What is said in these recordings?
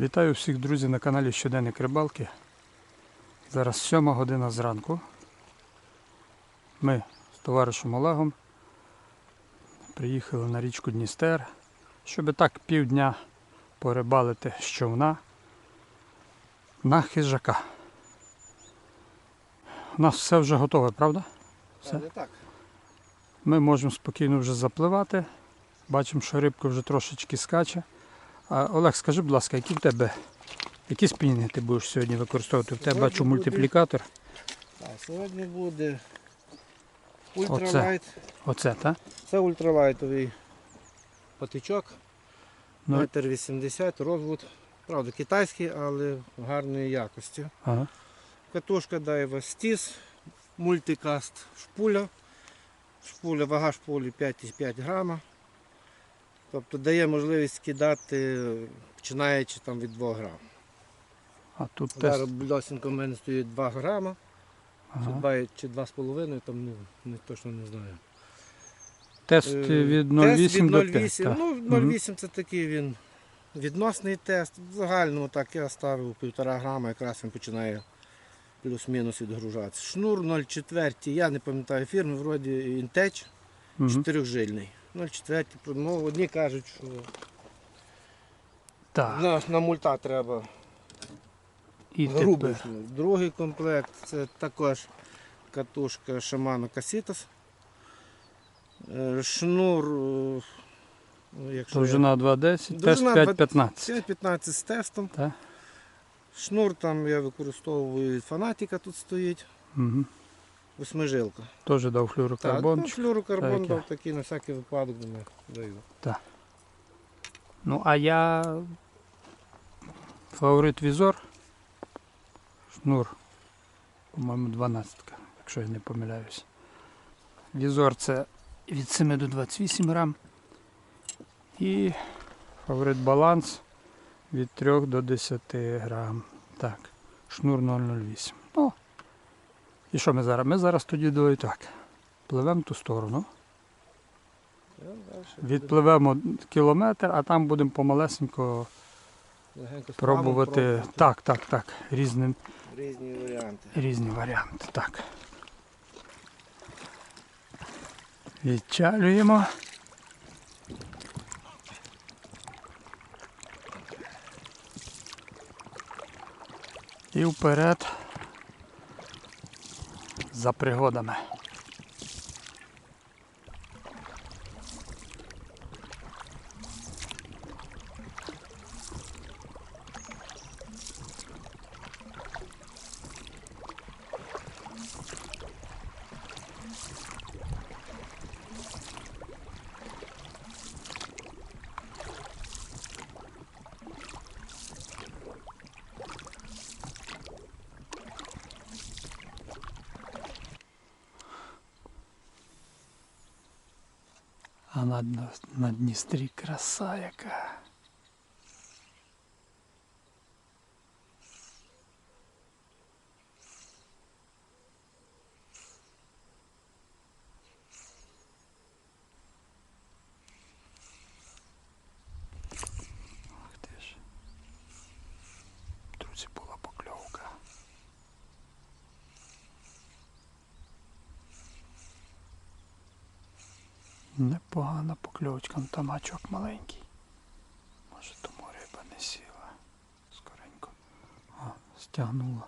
Вітаю всіх друзів на каналі Щоденник Рибалки. Зараз 7 година зранку. Ми з товаришем Олегом приїхали на річку Дністер, щоб так півдня порибалити з човна на хижака. У нас все вже готове, правда? Все. Так. Ми можемо спокійно вже запливати. Бачимо, що рибка вже трошечки скаче. А, Олег, скажи, будь ласка, які в тебе, які спінінги ти будеш сьогодні використовувати? В тебе бачу буде- мультиплікатор. Так, сьогодні буде ультралайт. Оце, так? Це ультралайтовий патичок. Ну. Метр 80, розвод. Правда, китайський, але гарної якості. Ага. Катушка Daiwa Stis, мультикаст шпуля. Шпуля, вага шпулі 5,5 грама. Тобто дає можливість скидати, починаючи там від 2 грам. А тут Зараз блосінка в мене стоїть 2 грама, ага. чи 2,5, там ну, не, точно не знаю. Тест е, від 0,8 до 0,8. Ну, 0,8 це такий він відносний тест. В загальному так я ставив 1,5 грама, якраз він починає плюс-мінус відгружатися. Шнур 0,4, я не пам'ятаю фірми, вроді інтеч, 4-жильний. 0,4, ну, одні кажуть, що Так. на, на мульта треба І грубий тепер. Другий комплект це також катушка Shimano Casitas. Е, Шнур, е, ну, якщо Довжина 2,10, тест Довжина 5,15. 5-15 з тестом. Так? Шнур там я використовую від фанатіка, тут стоїть. Угу. Восьмижилка. Теж дав Так, флюрокарбон. ну, флюрокарбон Так, дав такий на всякий випадок думаю, даю. Ну, а я фаворит візор. Шнур, по-моєму, 12, якщо я не помиляюсь. Візор це від 7 до 28 грам. І фаворит баланс від 3 до 10 грам. Так, шнур 008. Ну, і що ми зараз? Ми зараз тоді до так. Пливемо в ту сторону. Відпливемо кілометр, а там будемо помалесенько пробувати. Так, так, так. Різним, Різні варіанти. різні варіанти. Так. Відчалюємо. І вперед за пригодами. А на, на Дністрі краса яка. Ах ти ж. Друзі, була покльовка. Непогана покльовочка, ну там гачок маленький. Може тому риба не сіла. Скоренько. А, стягнула.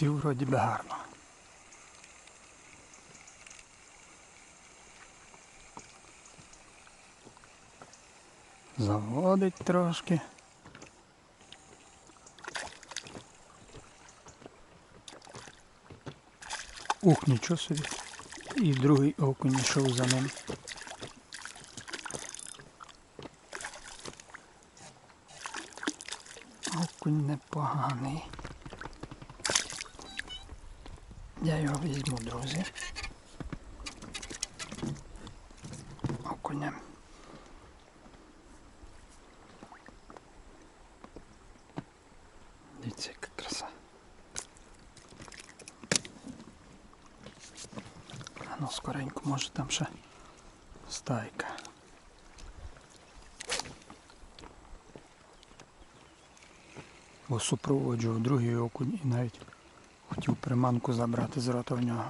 Сів вроді би гарно. Заводить трошки. Ух, нічого собі. І другий окунь йшов за ним. Окунь непоганий. Я його візьму, друзі. Окунем. Дивіться, яка краса. А ну скоренько, може там ще стайка. Бо супроводжував другий окунь і навіть хотів приманку забрати з рота в нього.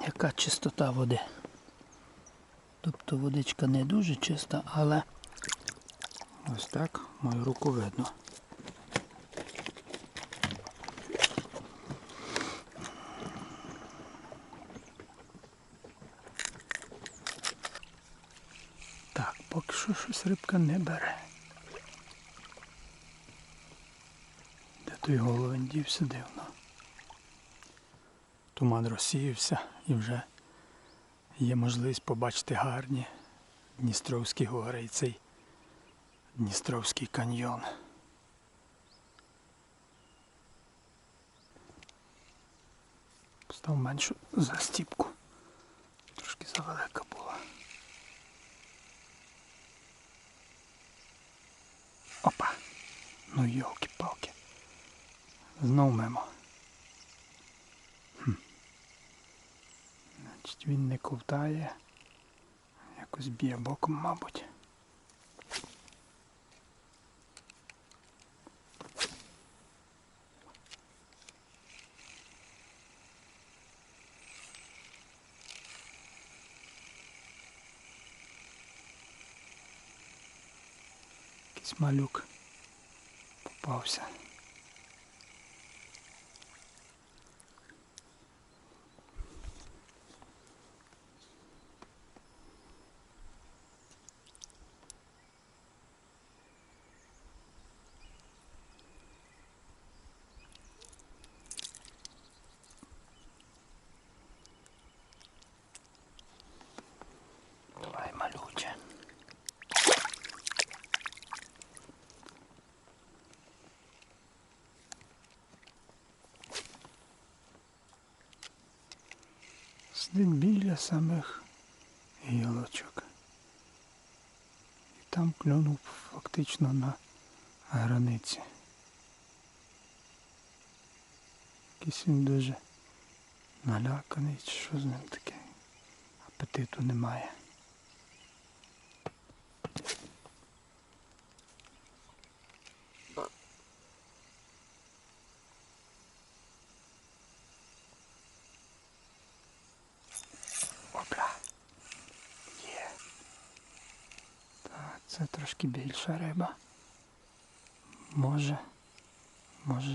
Яка чистота води? Тобто водичка не дуже чиста, але ось так мою руку видно. Так, поки що щось рибка не бере. Той головень дівся дивно. Туман розсіявся і вже є можливість побачити гарні Дністровські гори і цей Дністровський каньйон. Постав меншу застіпку. Трошки завелика була. Опа. Ну йолки-палки. Знов мимо. Значить він не ковтає. Якось б'є боком, мабуть. Якийсь малюк попався. Давай, малюче. Сидить біля самих гілочок. І там клюнув фактично на границі. Якийсь він дуже наляканий, що з ним таке. Апетиту немає. Опля. Є. Так, це трошки більша риба. Може, може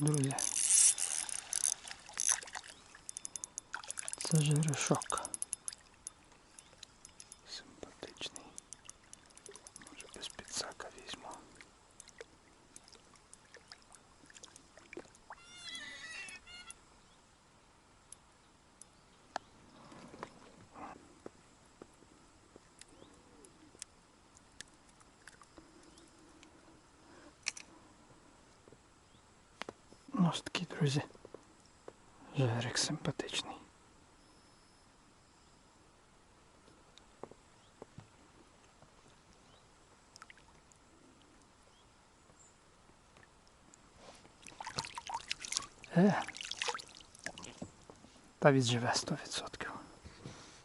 друзі. Це жерешок. Симпатичний. Може без підсака візьму. Ось такий, друзі. Жерик симпатичний. Е. Та відживе 100%.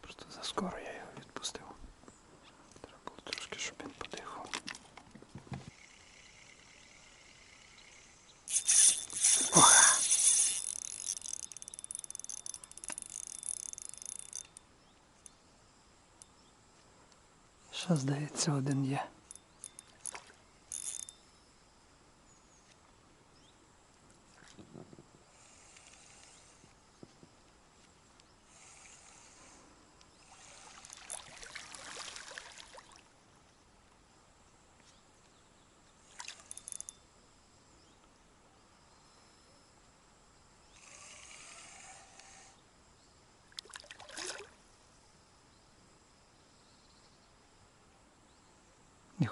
Просто заскоро я його відпустив. Треба було трошки, щоб він подихав. Ще, здається, один є.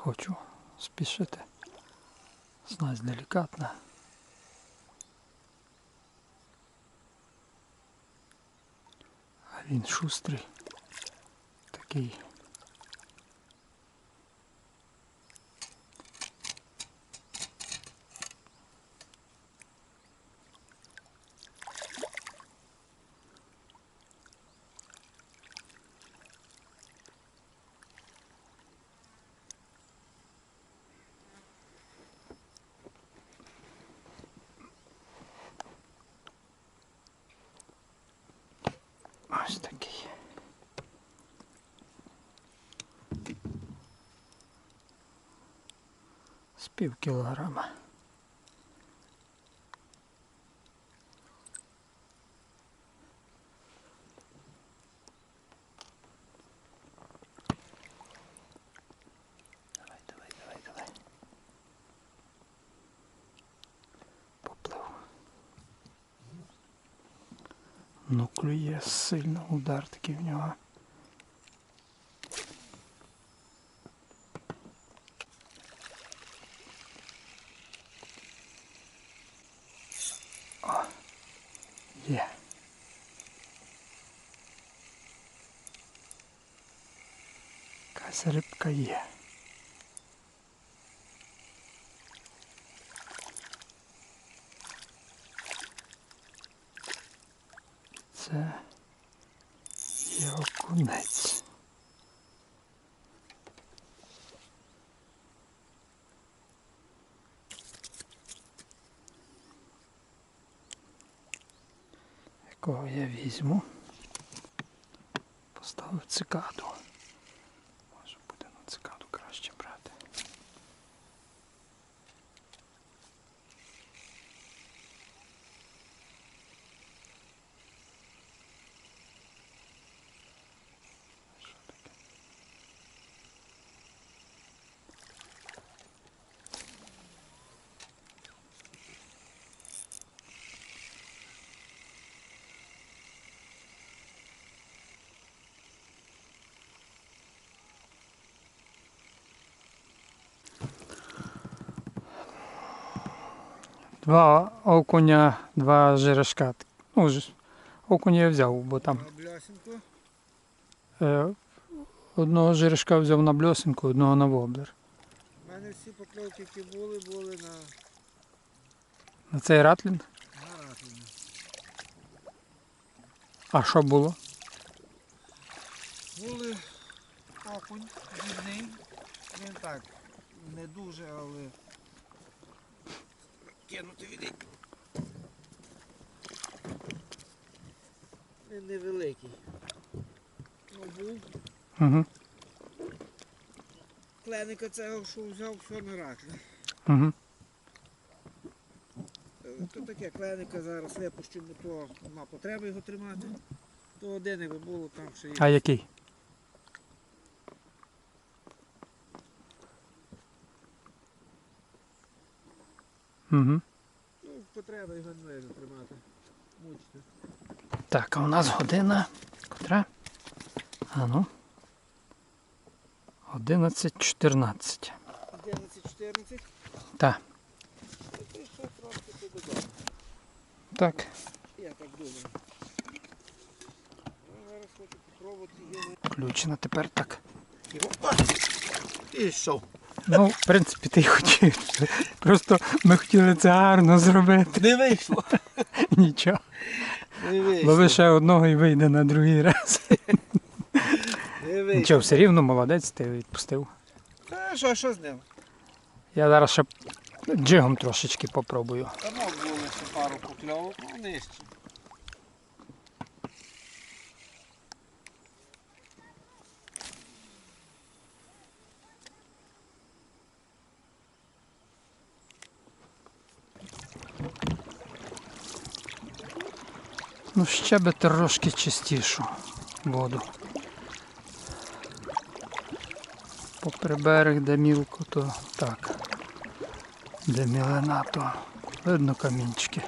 Хочу спішити. Снасть делікатна. А він шустрий. Такий. Ось такий. З пів кілограма. Давай, давай, давай, давай. Поплив. Ну, клює сильно удар такий в нього. О, є. Якась рибка є. Це є окунець. Якого я візьму. Поставив цикаду. Може буде на цикаду краще брати. Що таке? Два окуня, два жерешка. Ну, окуня я взяв, бо там е, одного жерешка взяв на бльосинку, одного на воблер. У мене всі покльовки, які були, були на На цей ратлін. Гаратліні. А що було? Були окунь дрібний. Він так, не дуже, але кинути від Він невеликий. Ну, був. Угу. Кленика цього, що взяв, все на ратлі. Угу. Е, То таке кленика зараз випущу, бо то нема потреби його тримати. То один якби було там ще є. А який? Угу. Ну, потреба його не тримати. Мучити. Так, а у нас година. Котра? А ну. 11.14. 11-14. Так. Ти ще трошки додому. Так. Я так думаю. Зараз хочу попробувати його. Включено тепер так. І що? Ну, в принципі, ти й хотів. Просто ми хотіли це гарно зробити. Не вийшло. Нічого. Не вийшло. Лови ще одного і вийде на другий раз. Не вийшло. Нічого, все рівно молодець, ти відпустив. Та що, що з ним? Я зараз ще джигом трошечки попробую. Там було ще пару покльовок, ну нижче. Ну, ще би трошки чистішу воду. Попри берег, де мілко, то так. Де мілина, то видно камінчики.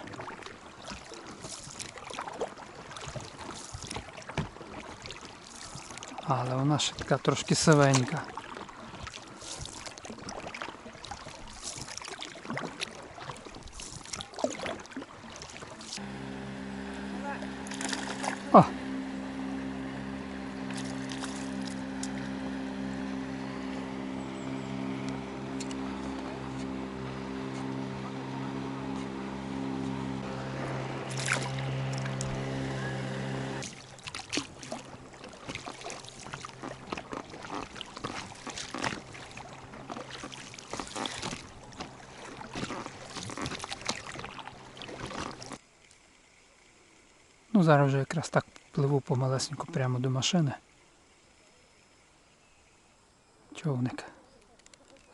Але вона ще така трошки сивенька. Зараз вже якраз так пливу помалесенько прямо до машини. Човник.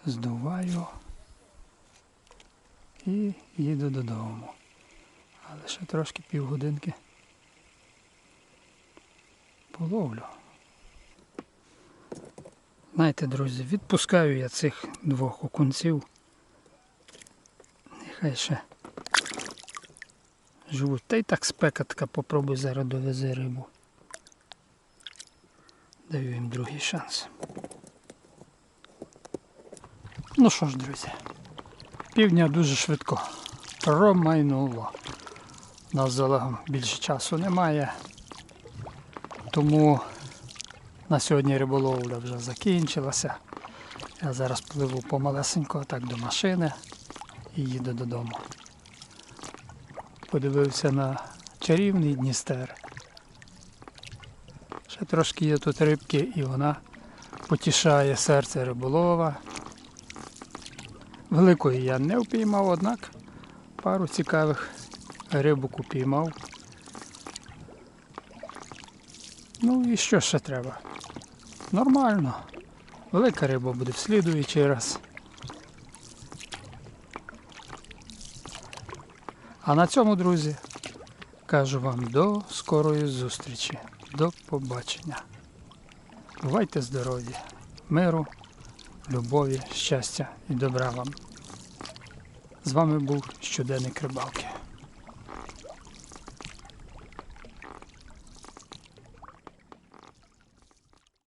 Здуваю і їду додому. Але ще трошки півгодинки половлю. Знаєте, друзі, відпускаю я цих двох окунців. Нехай ще живуть. Та й так спека така, попробуй зараз довези рибу. Даю їм другий шанс. Ну що ж, друзі, півдня дуже швидко промайнуло. У нас з Олегом більше часу немає. Тому на сьогодні риболовля вже закінчилася. Я зараз пливу помалесенько так до машини і їду додому подивився на чарівний Дністер. Ще трошки є тут рибки і вона потішає серце риболова. Великої я не впіймав, однак пару цікавих рибок упіймав. Ну і що ще треба? Нормально. Велика риба буде в слідуючий раз. А на цьому, друзі, кажу вам до скорої зустрічі. До побачення. Бувайте здорові, миру, любові, щастя і добра вам. З вами був щоденник рибалки.